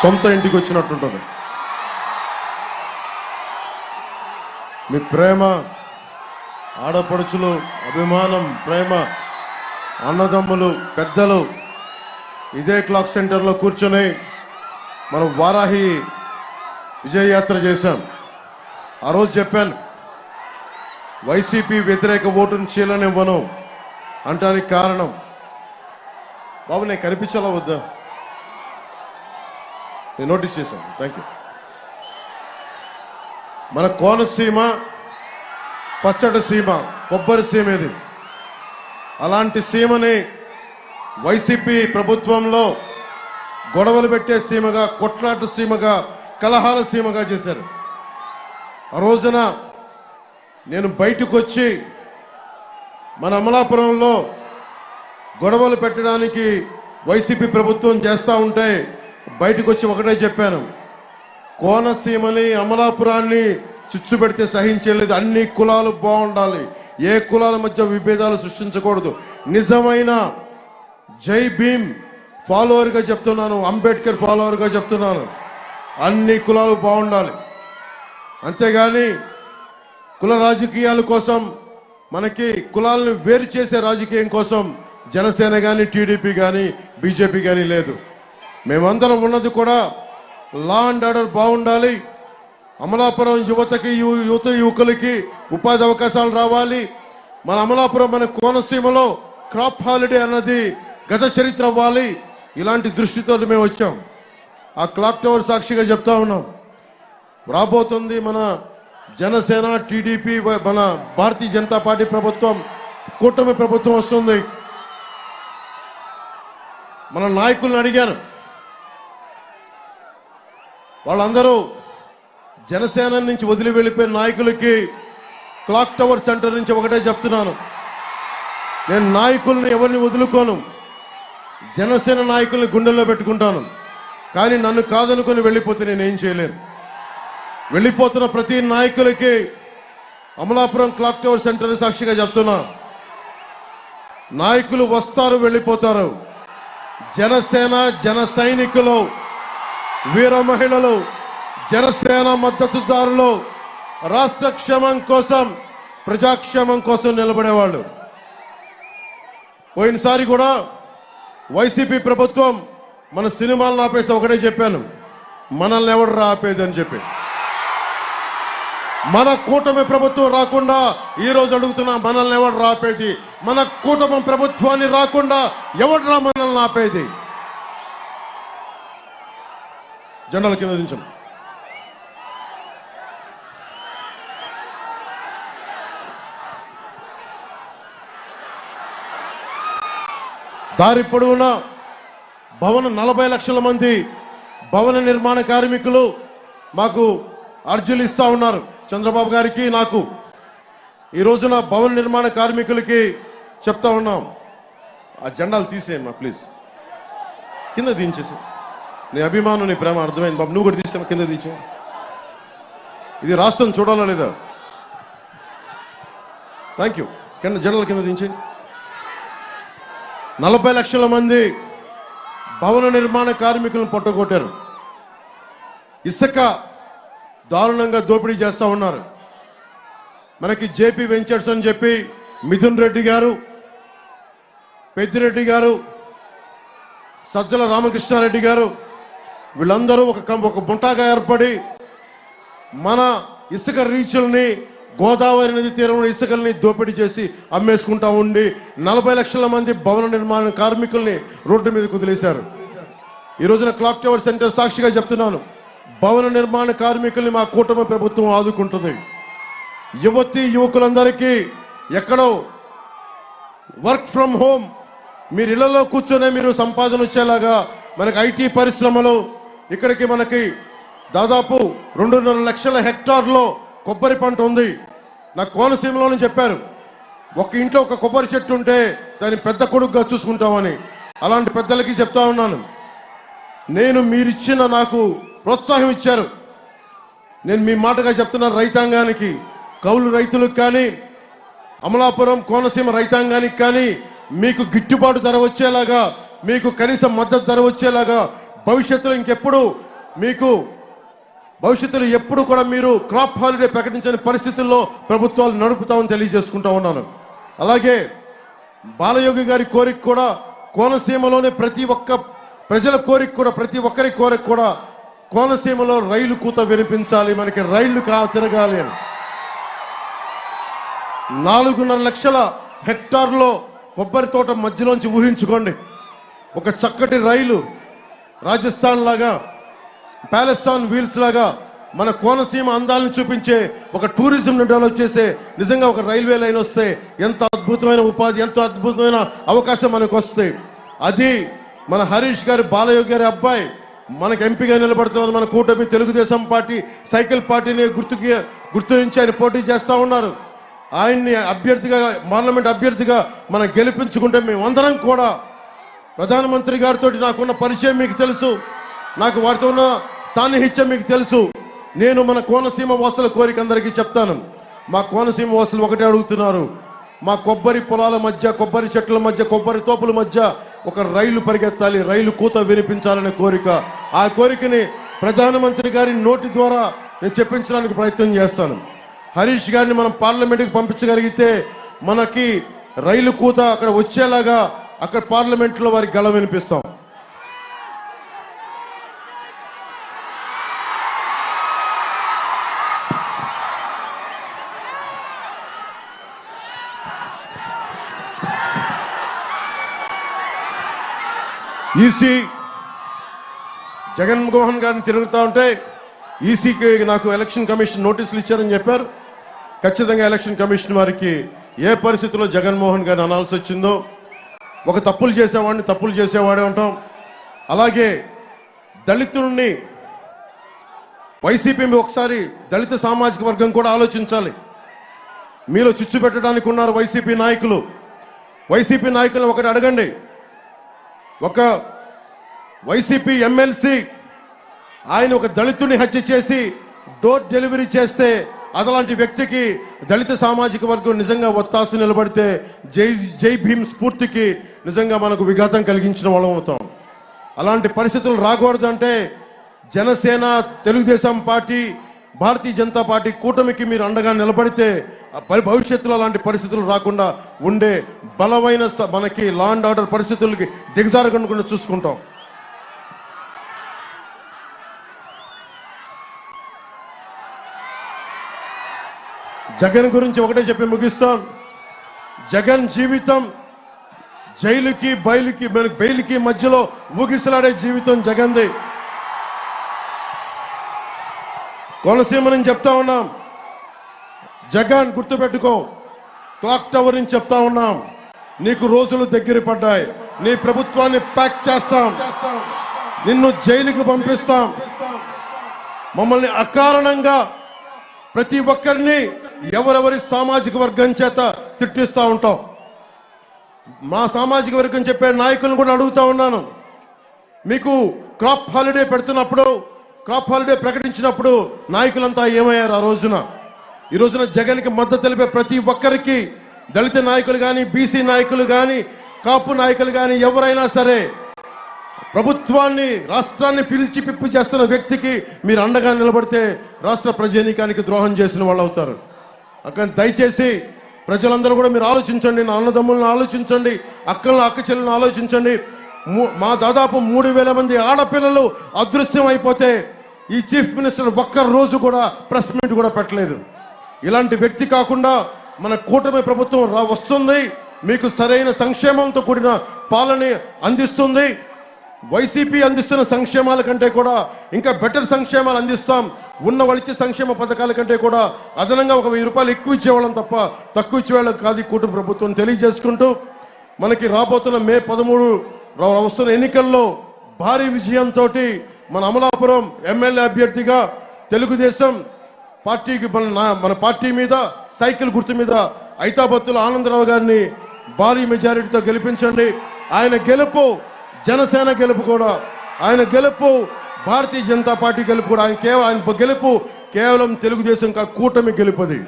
సొంత ఇంటికి వచ్చినట్టుంటుంది. మీ ప్రేమ ఆడపడుచులు అభిమానం ప్రేమ అన్నదమ్ములు పెద్దలు ఇదే క్లాక్ సెంటర్లో కూర్చొని మనం వారాహి విజయయాత్ర చేశాం. ఆ రోజు చెప్పాను వైసీపీ వ్యతిరేక ఓటును చీలనివ్వను అంటానికి కారణం. బాబు నేను కనిపించాలా వద్దా? నేను నోటీస్ చేశాను. థ్యాంక్ యూ మన కోనసీమ పచ్చడి సీమ కొబ్బరి సీమ ఇది అలాంటి సీమని వైసీపీ ప్రభుత్వంలో గొడవలు పెట్టే సీమగా కొట్లాట సీమగా కలహాల సీమగా చేశారు. ఆ రోజున నేను బయటకు వచ్చి మన అమలాపురంలో గొడవలు పెట్టడానికి వైసీపీ ప్రభుత్వం చేస్తూ ఉంటే బయటకు వచ్చి ఒకటే చెప్పాను. కోనసీమని అమలాపురాన్ని చుచ్చు పెడితే సహించలేదు అన్ని కులాలు బాగుండాలి. ఏ కులాల మధ్య విభేదాలు సృష్టించకూడదు. నిజమైన జై భీమ్ ఫాలోవర్గా చెప్తున్నాను. అంబేద్కర్ ఫాలోవర్గా చెప్తున్నాను. అన్ని కులాలు బాగుండాలి. అంతేగాని కుల రాజకీయాల కోసం మనకి కులాలను వేరు చేసే రాజకీయం కోసం జనసేన కానీ టీడీపీ కానీ బీజేపీ కానీ లేదు. మేమందరం ఉన్నది కూడా లా అండ్ ఆర్డర్ బాగుండాలి. అమలాపురం యువతకి యు- యువత యువకులకి ఉపాధి అవకాశాలు రావాలి. మన అమలాపురం మన కోనసీమలో క్రాప్ హాలిడే అన్నది గత చరిత్ర అవ్వాలి. ఇలాంటి దృష్టితో మేము వచ్చాం. ఆ క్లాక్ టవర్ సాక్షిగా చెప్తా ఉన్నాం. రాబోతుంది మన జనసేన టీడీపీ మన భారతీయ జనతా పార్టీ ప్రభుత్వం కూటమి ప్రభుత్వం వస్తుంది. మన నాయకులను అడిగాను. వాళ్ళందరూ జనసేన నుంచి వదిలి వెళ్ళిపోయిన నాయకులకి క్లాక్ టవర్ సెంటర్ నుంచి ఒకటే చెప్తున్నాను. నేను నాయకుల్ని ఎవరిని వదులుకోను జనసేన నాయకుల్ని గుండెల్లో పెట్టుకుంటాను. కానీ నన్ను కాదనుకొని వెళ్ళిపోతే నేనేం చేయలేను. వెళ్ళిపోతున్న ప్రతి నాయకులకి అమలాపురం క్లాక్ టవర్ సెంటర్ సాక్షిగా చెప్తున్నా. నాయకులు వస్తారు వెళ్ళిపోతారు. జనసేన జన సైనికులు వీర మహిళలు జనసేన మద్దతుదారులు రాష్ట్ర క్షేమం కోసం ప్రజాక్షేమం కోసం నిలబడేవాళ్ళు. పోయినసారి కూడా వైసీపీ ప్రభుత్వం మన సినిమాలను ఆపేసి ఒకటే చెప్పాను. మనల్ని ఎవడు ఆపేది అని చెప్పి. మన కూటమి ప్రభుత్వం రాకుండా ఈ రోజు అడుగుతున్నా మనల్ని ఎవడు రాపేది? మన కూటమి ప్రభుత్వాన్ని రాకుండా ఎవడరా మనల్ని ఆపేది? జెండాల కింద దించండి. దారి పొడవునా భవన నలభై లక్షల మంది భవన నిర్మాణ కార్మికులు మాకు అర్జీలు ఇస్తా ఉన్నారు. చంద్రబాబు గారికి నాకు. ఈ రోజున భవన నిర్మాణ కార్మికులకి చెప్తా ఉన్నాం. ఆ జెండాలు తీసేయమ్మా ప్లీజ్. కింద దించేసి. నీ అభిమానం నీ ప్రేమ అర్థమైంది. బాబు నువ్వు కూడా తీసే కింద దించు ఇది రాష్ట్రం చూడాలా లేదా? థ్యాంక్ యూ కింద జనరల్ కింద దించి. నలభై లక్షల మంది భవన నిర్మాణ కార్మికులను పట్టుకొట్టారు. ఇసుక దారుణంగా దోపిడీ చేస్తూ ఉన్నారు. మనకి జేపీ వెంచర్స్ అని చెప్పి మిథున్ రెడ్డి గారు పెద్దిరెడ్డి గారు సజ్జల రామకృష్ణారెడ్డి గారు వీళ్ళందరూ ఒక కం- ఒక బుంటాగా ఏర్పడి మన ఇసుక రీచుల్ని గోదావరి నది తీరంలో ఇసుకల్ని దోపిడీ చేసి అమ్మేసుకుంటా ఉండి నలభై లక్షల మంది భవన నిర్మాణ కార్మికుల్ని రోడ్డు మీద కుదిలేశారు ఈ రోజున క్లాక్ టవర్ సెంటర్ సాక్షిగా చెప్తున్నాను. భవన నిర్మాణ కార్మికుల్ని మా కూటమి ప్రభుత్వం ఆదుకుంటుంది. యువతి యువకులందరికీ ఎక్కడో వర్క్ ఫ్రమ్ హోమ్ మీరు ఇళ్ళలో కూర్చొనే మీరు సంపాదన వచ్చేలాగా మనకి ఐటీ పరిశ్రమలు ఇక్కడికి మనకి దాదాపు రెండున్నర లక్షల హెక్టార్లో కొబ్బరి పంట ఉంది. నాకు కోనసీమలోనే చెప్పారు ఒక ఇంట్లో ఒక కొబ్బరి చెట్టు ఉంటే దాన్ని పెద్ద కొడుకుగా చూసుకుంటామని. అలాంటి పెద్దలకి చెప్తా ఉన్నాను. నేను మీరిచ్చిన నాకు ప్రోత్సాహం ఇచ్చారు. నేను మీ మాటగా చెప్తున్నాను రైతాంగానికి కౌలు రైతులకు కానీ అమలాపురం కోనసీమ రైతాంగానికి కానీ మీకు గిట్టుబాటు ధర వచ్చేలాగా మీకు కనీసం మద్దతు ధర వచ్చేలాగా భవిష్యత్తులో ఇంకెప్పుడు మీకు భవిష్యత్తులో ఎప్పుడు కూడా మీరు క్రాప్ హాలిడే ప్రకటించని పరిస్థితుల్లో ప్రభుత్వాలు నడుపుతామని తెలియజేసుకుంటా ఉన్నాను. అలాగే బాలయోగి గారి కోరిక కూడా కోనసీమలోనే ప్రతి ఒక్క ప్రజల కోరిక కూడా ప్రతి ఒక్కరి కోరిక కూడా కోనసీమలో రైలు కూత వినిపించాలి మనకి రైళ్ళు కా తిరగాలి అని. నాలుగున్నర లక్షల హెక్టార్లో కొబ్బరి తోట మధ్యలోంచి ఊహించుకోండి. ఒక చక్కటి రైలు రాజస్థాన్ లాగా ప్యాలెస్టాన్ వీల్స్ లాగా మన కోనసీమ అందాలను చూపించే ఒక టూరిజం డెవలప్ చేసే నిజంగా ఒక రైల్వే లైన్ వస్తే ఎంత అద్భుతమైన ఉపాధి ఎంతో అద్భుతమైన అవకాశం మనకు వస్తాయి అది మన హరీష్ గారి బాలయోగి గారి అబ్బాయి మనకు ఎంపీగా నిలబడుతున్నారు. మన కూటమి తెలుగుదేశం పార్టీ సైకిల్ పార్టీని గుర్తుకి గుర్తించి ఆయన పోటీ చేస్తూ ఉన్నారు. ఆయన్ని అభ్యర్థిగా పార్లమెంట్ అభ్యర్థిగా మనం గెలిపించుకుంటే మేమందరం కూడా ప్రధానమంత్రి గారితో నాకున్న పరిచయం మీకు తెలుసు. నాకు వారితో ఉన్న సాన్నిహిత్యం మీకు తెలుసు. నేను మన కోనసీమ వాసుల కోరిక అందరికీ చెప్తాను. మా కోనసీమ వాసులు ఒకటే అడుగుతున్నారు. మా కొబ్బరి పొలాల మధ్య కొబ్బరి చెట్ల మధ్య కొబ్బరి తోపుల మధ్య ఒక రైలు పరిగెత్తాలి రైలు కూత వినిపించాలనే కోరిక. ఆ కోరికని ప్రధానమంత్రి గారి నోటి ద్వారా నేను చెప్పించడానికి ప్రయత్నం చేస్తాను. హరీష్ గారిని మనం పార్లమెంట్కి పంపించగలిగితే మనకి రైలు కూత అక్కడ వచ్చేలాగా అక్కడ పార్లమెంట్లో వారికి గళ వినిపిస్తాం. ఈసీ జగన్మోహన్ గారిని తిరుగుతూ ఉంటే ఈసీకి నాకు ఎలక్షన్ కమిషన్ నోటీసులు ఇచ్చారని చెప్పారు. ఖచ్చితంగా ఎలక్షన్ కమిషన్ వారికి ఏ పరిస్థితిలో జగన్మోహన్ గారిని అనాల్సి వచ్చిందో ఒక తప్పులు చేసేవాడిని తప్పులు చేసేవాడే ఉంటాం. అలాగే దళితుల్ని వైసీపీ ఒకసారి దళిత సామాజిక వర్గం కూడా ఆలోచించాలి. మీలో చిచ్చు పెట్టడానికి ఉన్నారు వైసీపీ నాయకులు. వైసీపీ నాయకులను ఒకటి అడగండి. ఒక వైసీపీ ఎమ్మెల్సీ ఆయన ఒక దళితుని హత్య చేసి డోర్ డెలివరీ చేస్తే అదలాంటి వ్యక్తికి దళిత సామాజిక వర్గం నిజంగా ఒత్తాసు నిలబడితే జై జై భీమ్ స్ఫూర్తికి నిజంగా మనకు విఘాతం కలిగించిన వాళ్ళం అవుతాం. అలాంటి పరిస్థితులు రాకూడదంటే జనసేన తెలుగుదేశం పార్టీ భారతీయ జనతా పార్టీ కూటమికి మీరు అండగా నిలబడితే భవిష్యత్తులో అలాంటి పరిస్థితులు రాకుండా ఉండే బలమైన స- మనకి లా అండ్ ఆర్డర్ పరిస్థితులకి దిగజారకుండా చూసుకుంటాం. జగన్ గురించి ఒకటే చెప్పి ముగిస్తాం. జగన్ జీవితం జైలుకి బయలుకి బెయిల్కి మధ్యలో ఊగిసలాడే జీవితం జగన్ది. కోనసీమ నుంచి చెప్తా ఉన్నాం. జగన్ గుర్తుపెట్టుకో క్లాక్ టవర్ నుంచి చెప్తా ఉన్నాం. నీకు రోజులు దగ్గర పడ్డాయి. నీ ప్రభుత్వాన్ని ప్యాక్ చేస్తాం. నిన్ను జైలుకి పంపిస్తాం. మమ్మల్ని అకారణంగా ప్రతి ఒక్కరిని ఎవరెవరి సామాజిక వర్గం చేత తిట్టిస్తూ ఉంటాం. మా సామాజిక వర్గం చెప్పే నాయకులను కూడా అడుగుతా ఉన్నాను. మీకు క్రాప్ హాలిడే పెడుతున్నప్పుడు క్రాప్ హాలిడే ప్రకటించినప్పుడు నాయకులంతా ఏమయ్యారు ఆ రోజున? ఈ రోజున జగన్కి మద్దతు తెలిపే ప్రతి ఒక్కరికి దళిత నాయకులు కానీ బీసీ నాయకులు కానీ కాపు నాయకులు కానీ ఎవరైనా సరే ప్రభుత్వాన్ని రాష్ట్రాన్ని పిలిచి పిప్పి చేస్తున్న వ్యక్తికి మీరు అండగా నిలబడితే రాష్ట్ర ప్రజానీకానికి ద్రోహం చేసిన వాళ్ళు అవుతారు. అక్కడ దయచేసి ప్రజలందరూ కూడా మీరు ఆలోచించండి నా అన్నదమ్ములను ఆలోచించండి అక్కలను అక్క చెల్లెలను ఆలోచించండి. మా దాదాపు మూడు వేల మంది ఆడపిల్లలు అదృశ్యం అయిపోతే ఈ చీఫ్ మినిస్టర్ ఒక్క రోజు కూడా ప్రెస్ మీట్ కూడా పెట్టలేదు. ఇలాంటి వ్యక్తి కాకుండా మన కూటమి ప్రభుత్వం వస్తుంది మీకు సరైన సంక్షేమంతో కూడిన పాలన అందిస్తుంది. వైసీపీ అందిస్తున్న సంక్షేమాల కంటే కూడా ఇంకా బెటర్ సంక్షేమాలు అందిస్తాం. ఉన్న వాళ్ళిచ్చే సంక్షేమ పథకాల కంటే కూడా అదనంగా ఒక వెయ్యి రూపాయలు ఎక్కువ ఇచ్చేవాళ్ళం తప్ప తక్కువ ఇచ్చేవాళ్ళం కాదు కూటమి ప్రభుత్వం. తెలియజేసుకుంటూ మనకి రాబోతున్న మే పదమూడు వస్తున్న ఎన్నికల్లో భారీ విజయంతో మన అమలాపురం ఎమ్మెల్యే అభ్యర్థిగా తెలుగుదేశం పార్టీకి మన నా- మన పార్టీ మీద సైకిల్ గుర్తు మీద ఐతాబత్తుల ఆనందరావు గారిని భారీ మెజారిటీతో గెలిపించండి. ఆయన గెలుపు జనసేన గెలుపు కూడా ఆయన గెలుపు భారతీయ జనతా పార్టీ గెలుపు కూడా ఆయన కేవలం ఆయన గెలుపు కేవలం తెలుగుదేశం కా- కూటమి గెలుపది